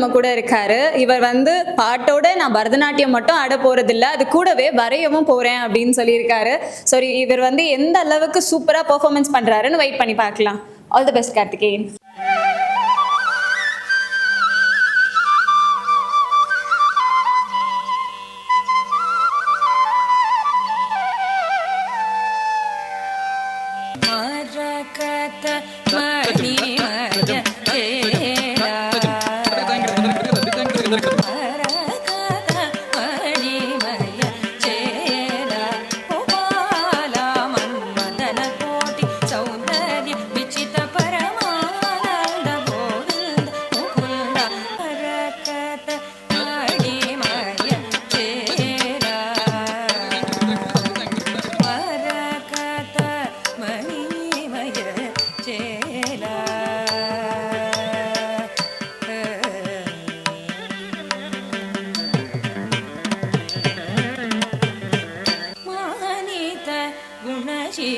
நம்ம கூட இருக்காரு. இவர் வந்து பாட்டோட நான் பரதநாட்டியம் மட்டும் ஆட போறது இல்ல அது கூடவே வரையவும் போறேன் அப்படின்னு சொல்லியிருக்காரு. சரி இவர் வந்து எந்த அளவுக்கு சூப்பரா பெர்ஃபார்மன்ஸ் பண்றாருன்னு வெயிட் பண்ணி பார்க்கலாம். ஆல் தி பெஸ்ட் கார்த்திகேயன் மணி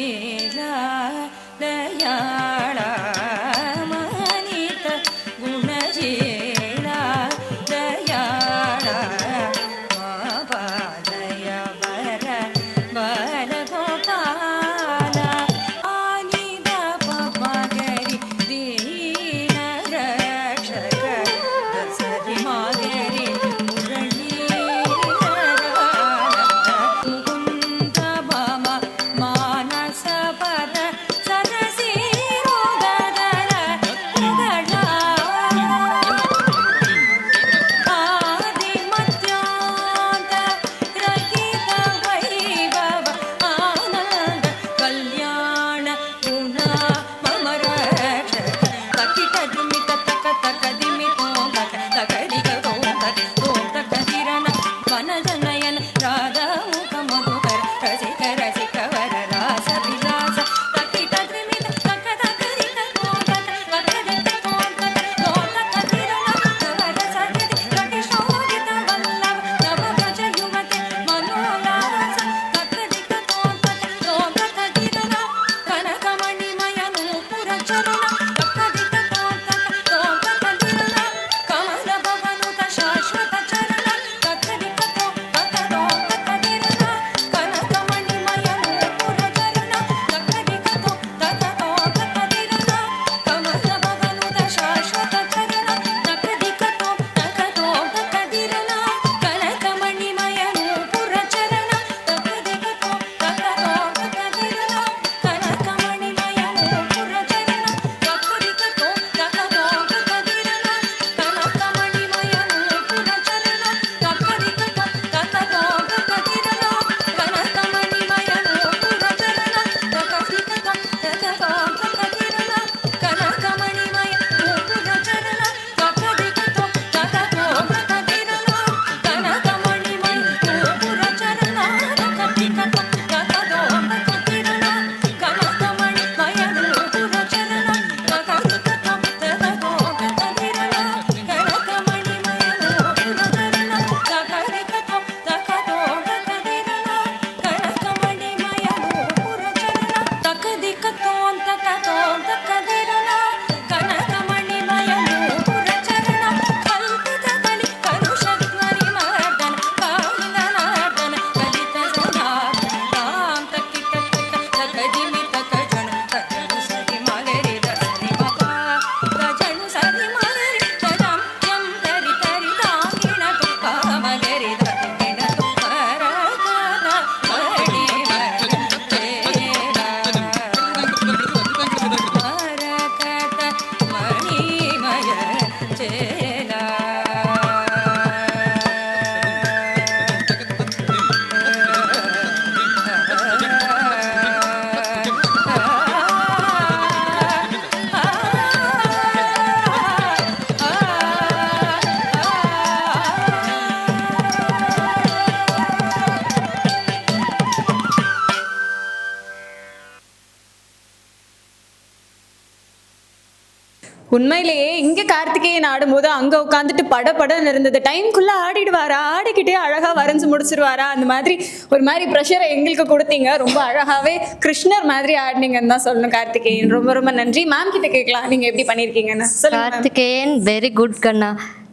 தீராதயாளா உண்மையிலேயே இங்கே கார்த்திகேயன் ஆடும்போது அங்கே உட்காந்துட்டு பட படம் இருந்தது. டைம்குள்ளே ஆடிடுவாரா? ஆடிக்கிட்டே அழகாக வரைஞ்சி முடிச்சிருவாரா? அந்த மாதிரி ஒரு மாதிரி ப்ரெஷரை எங்களுக்கு கொடுத்தீங்க. ரொம்ப அழகாவே கிருஷ்ணர் மாதிரி ஆடினீங்கன்னு தான் சொல்லணும் கார்த்திகேயன். ரொம்ப ரொம்ப நன்றி. மேம் கிட்ட கேட்கலாம். நீங்கள் எப்படி பண்ணியிருக்கீங்கன்னு கார்த்திகேயன் வெரி குட் கண்ணா.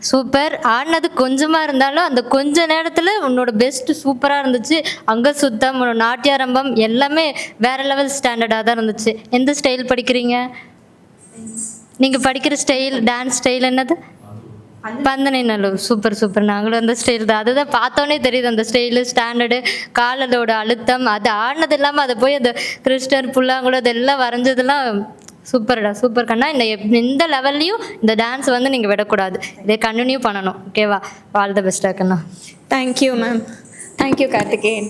சூப்பர் ஆடினது கொஞ்சமாக இருந்தாலும் அந்த கொஞ்ச நேரத்தில் உன்னோட பெஸ்ட்டு சூப்பராக இருந்துச்சு. அங்க சுத்தம் உன்னோட நாட்டியாரம்பம் எல்லாமே வேற லெவல் ஸ்டாண்டர்டாக தான் இருந்துச்சு. எந்த ஸ்டைல் படிக்கிறீங்க? நீங்கள் படிக்கிற ஸ்டைல் டான்ஸ் ஸ்டைல் என்னது? பந்தனை நல்லூர் சூப்பர் சூப்பர் நாங்களும் அந்த ஸ்டைல் தான். அதுதான் பார்த்தோன்னே தெரியுது. அந்த ஸ்டைலு ஸ்டாண்டர்டு காலதோட அழுத்தம் அது ஆடினது இல்லாமல் அதை போய் அந்த கிறிஸ்டர் புல்லாங்குழல் அதெல்லாம் வரைஞ்சதெல்லாம் சூப்பர்டா சூப்பர் கண்ணா இந்த எப்- எந்த லெவல்லையும் இந்த டான்ஸ் வந்து நீங்கள் விடக்கூடாது. இதை கண்டினியூ பண்ணணும். ஓகேவா ஆல் த பெஸ்ட்டாக கண்ணா thank you ma'am thank you Karthikeyan